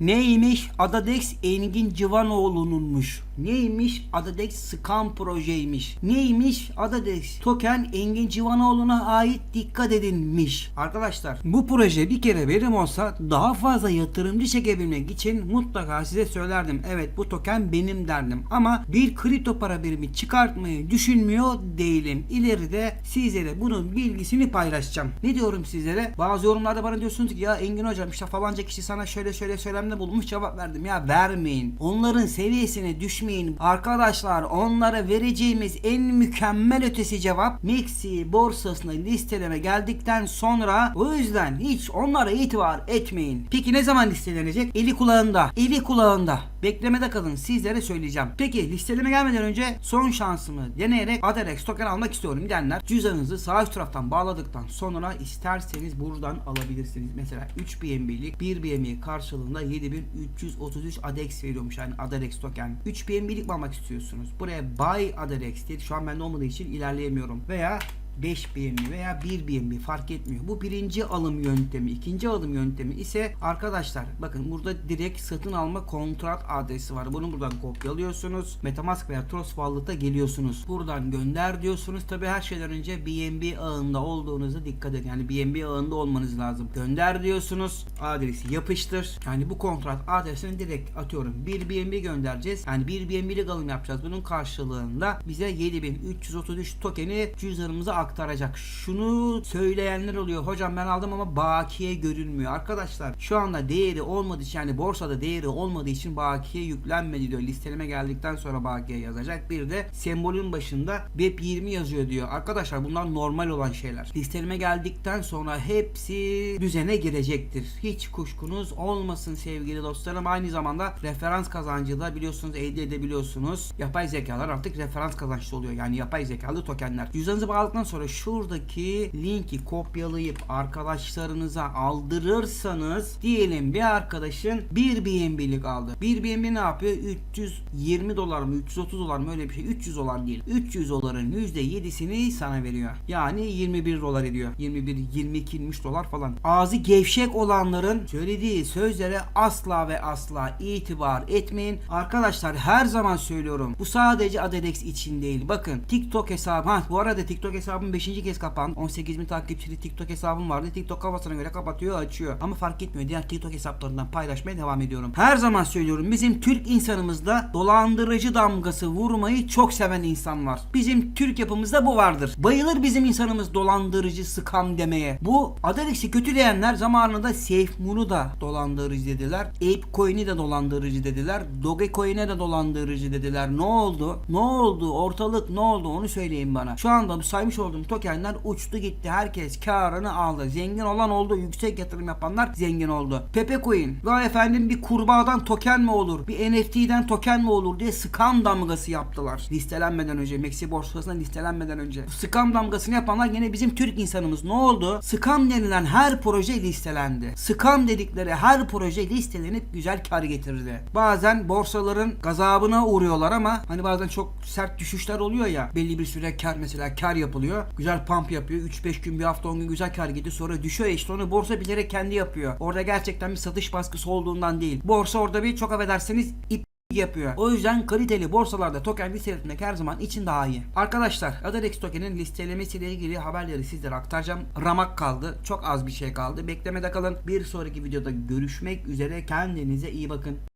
Neymiş? Adadex Engin Civanoğlu'nunmuş. Neymiş? Adadex Scam projeymiş. Neymiş? Adadex Token Engin Civanoğlu'na ait dikkat edinmiş. Arkadaşlar bu proje bir kere verim olsa daha fazla yatırımcı çekebilmek için mutlaka size söylerdim. Evet bu token benim derdim. Ama bir kripto para birimi çıkartmayı düşünmüyor değilim. İleride sizlere bunun bilgisini paylaşacağım. Ne diyorum sizlere? Bazı yorumlarda bana diyorsunuz ki ya Engin hocam işte falanca kişi sana şöyle şöyle söylemde bulmuş cevap verdim. Ya vermeyin. Onların seviyesine düşmeyin. Arkadaşlar onlara vereceğimiz en mükemmel ötesi cevap Mexi borsasına listeleme geldikten sonra o yüzden hiç onlara itibar etmeyin. Peki ne zaman listelenecek? Eli kulağında. Eli kulağında. Beklemede kalın. Sizlere söyleyeceğim. Peki listeleme gelmeden önce son şansımı deneyerek Adarex token almak istiyorum diyenler cüzdanınızı sağ üst taraftan bağladıktan sonra isterseniz buradan alabilirsiniz. Mesela 3 BNB'lik 1 BNB karşılığında 7333 ADEX veriyormuş yani Adarex token. 3 BNB'lik mi almak istiyorsunuz? Buraya buy Adarex diye şu an bende olmadığı için ilerleyemiyorum. Veya 5 BNB veya 1 BNB fark etmiyor. Bu birinci alım yöntemi. İkinci alım yöntemi ise arkadaşlar bakın burada direkt satın alma kontrat adresi var. Bunu buradan kopyalıyorsunuz. Metamask veya Trust Wallet'a geliyorsunuz. Buradan gönder diyorsunuz. Tabi her şeyden önce BNB ağında olduğunuza dikkat edin. Yani BNB ağında olmanız lazım. Gönder diyorsunuz. Adresi yapıştır. Yani bu kontrat adresini direkt atıyorum. 1 BNB göndereceğiz. Yani 1 BNB'lik alım yapacağız. Bunun karşılığında bize 7333 tokeni cüzdanımıza aktaracak. Şunu söyleyenler oluyor. Hocam ben aldım ama bakiye görünmüyor. Arkadaşlar şu anda değeri olmadığı için yani borsada değeri olmadığı için bakiye yüklenmedi diyor. Listeleme geldikten sonra bakiye yazacak. Bir de sembolün başında BEP20 yazıyor diyor. Arkadaşlar bunlar normal olan şeyler. Listeleme geldikten sonra hepsi düzene girecektir. Hiç kuşkunuz olmasın sevgili dostlarım. Aynı zamanda referans kazancı da biliyorsunuz elde edebiliyorsunuz. Yapay zekalar artık referans kazançlı oluyor. Yani yapay zekalı tokenler. Cüzdanınızı bağladıktan sonra şuradaki linki kopyalayıp arkadaşlarınıza aldırırsanız diyelim bir arkadaşın 1 BNB'lik aldı. 1 BNB ne yapıyor? 320 dolar mı 330 dolar mı öyle bir şey. 300 dolar değil. 300 doların %7'sini sana veriyor. Yani 21 dolar ediyor. 21 22 23 dolar falan. Ağzı gevşek olanların söylediği sözlere asla ve asla itibar etmeyin. Arkadaşlar her zaman söylüyorum. Bu sadece Adedex için değil. Bakın TikTok hesabı. Ha bu arada TikTok hesabım 5. kez kapandı. 18 bin takipçili TikTok hesabım vardı. TikTok kafasına göre kapatıyor açıyor. Ama fark etmiyor. Diğer TikTok hesaplarından paylaşmaya devam ediyorum. Her zaman söylüyorum. Bizim Türk insanımızda dolandırıcı damgası vurmayı çok seven insan var. Bizim Türk yapımızda bu vardır. Bayılır bizim insanımız dolandırıcı scam demeye. Bu Adalex'i kötüleyenler zamanında SafeMoon'u da dolandırıcı dediler. ApeCoin'i de dolandırıcı dediler. Dogecoin'e de dolandırıcı dediler. Ne oldu? Ne oldu? Ortalık ne oldu? Onu söyleyin bana. Şu anda bu saymış olduğum tokenler uçtu gitti. Herkes karını aldı. Zengin olan oldu. Yüksek yatırım yapanlar zengin oldu. Pepe Coin. Vay efendim bir kurbağadan token mi olur? Bir NFT'den token mi olur diye scam damgası yaptılar. Listelenmeden önce. Maxi borsasına listelenmeden önce. Bu scam damgasını yapanlar yine bizim Türk insanımız. Ne oldu? Scam denilen her proje listelendi. Scam dedikleri her proje listelenip güzel kar getirdi. Bazen borsaların gazabına uğruyorlar ama hani bazen çok sert düşüşler oluyor ya. Belli bir süre kar mesela kar yapılıyor. Güzel pump yapıyor. 3-5 gün bir hafta 10 gün güzel kar gidiyor. Sonra düşüyor işte onu borsa bilerek kendi yapıyor. Orada gerçekten bir satış baskısı olduğundan değil. Borsa orada bir çok affedersiniz ip yapıyor. O yüzden kaliteli borsalarda token listeletmek her zaman için daha iyi. Arkadaşlar Adarex tokenin listelemesiyle ilgili haberleri sizlere aktaracağım. Ramak kaldı. Çok az bir şey kaldı. Beklemede kalın. Bir sonraki videoda görüşmek üzere. Kendinize iyi bakın.